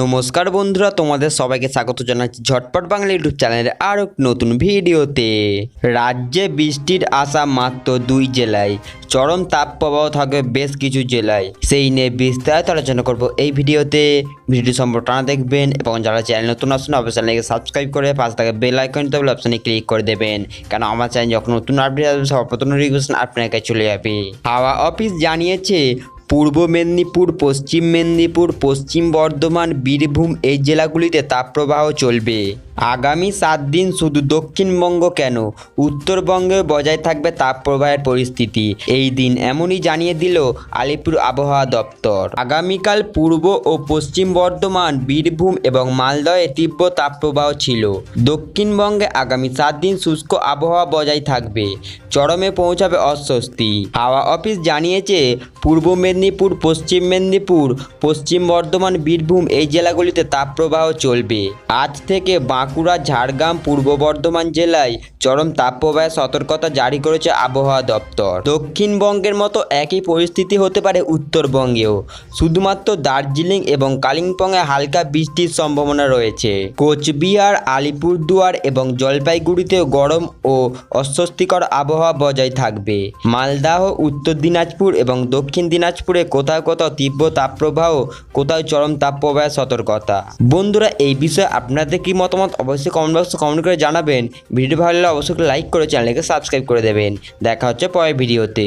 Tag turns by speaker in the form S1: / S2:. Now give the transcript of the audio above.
S1: নমস্কার বন্ধুরা, তোমাদের সবাইকে স্বাগত জানাচ্ছি ঝটপট বাংলা ইউটিউব চ্যানেলে আরও নতুন ভিডিওতে। রাজ্যে বৃষ্টির আশা মাত্র দুই জেলায়। চরম তাপপ্রবাহ থাকবে বেশ কিছু জেলায়। সেই নিয়ে বিস্তারিত আলোচনা করব এই ভিডিওতে। ভিডিওটি সম্পর্কে টানা দেখবেন এবং যারা চ্যানেল নতুন আসুন অবশ্যই চ্যানেলকে সাবস্ক্রাইব করে পাশে থাকা বেল আইকন তবে অপশানে ক্লিক করে দেবেন। কারণ আমার চ্যানেল যখন নতুন আপডেট আসবে, সর্বপ্রথম নোটিফিকেশন আপনার কাছে চলে যাবে। হাওয়া অফিস জানিয়েছে পূর্ব মেদিনীপুর, পশ্চিম মেদিনীপুর, পশ্চিম বর্ধমান, বীরভূম এই জেলাগুলিতে তাপপ্রবাহ চলবে। আগামী সাত দিন শুধু দক্ষিণবঙ্গ কেন? উত্তরবঙ্গে বজায় থাকবে তাপপ্রবাহের পরিস্থিতি। এই দিন এমনই জানিয়ে দিল আলিপুর আবহাওয়া দপ্তর। আগামীকাল পূর্ব ও পশ্চিম বর্ধমান, বীরভূম এবং মালদহে তীব্র তাপপ্রবাহ ছিল। দক্ষিণবঙ্গে আগামী সাত দিন শুষ্ক আবহাওয়া বজায় থাকবে। চরমে পৌঁছাবে অস্বস্তি। হাওয়া অফিস জানিয়েছে, পূর্ব মেদিনীপুর পশ্চিম মেদিনীপুর, পশ্চিম বর্ধমান, বীরভূম এই জেলাগুলিতে তাপপ্রবাহ চলবে। আজ থেকে বাঁকুড়া, ঝাড়গ্রাম, পূর্ব বর্ধমান জেলায় চরম তাপপ্রবাহের সতর্কতা জারি করেছে আবহাওয়া দপ্তর। দক্ষিণবঙ্গের মতো একই পরিস্থিতি হতে পারে উত্তরবঙ্গেও। শুধুমাত্র দার্জিলিং এবং কালিম্পংয়ে হালকা বৃষ্টির সম্ভাবনা রয়েছে। কোচবিহার, আলিপুরদুয়ার এবং জলপাইগুড়িতেও গরম ও অস্বস্তিকর আবহাওয়া বজায় থাকবে। মালদাহ, উত্তর দিনাজপুর এবং দক্ষিণ দিনাজপুরে কোথাও কোথাও তীব্র তাপপ্রবাহ, কোথাও চরম তাপপ্রবাহের সতর্কতা। বন্ধুরা, এই বিষয়ে আপনাদের কি মতামত অবশ্যই কমেন্ট বক্সে কমেন্ট করে জানাবেন। ভিডিও ভালো লাগলে অবশ্যই লাইক করে চ্যানেলকে সাবস্ক্রাইব করে দেবেন। দেখা হচ্ছে পরের ভিডিওতে।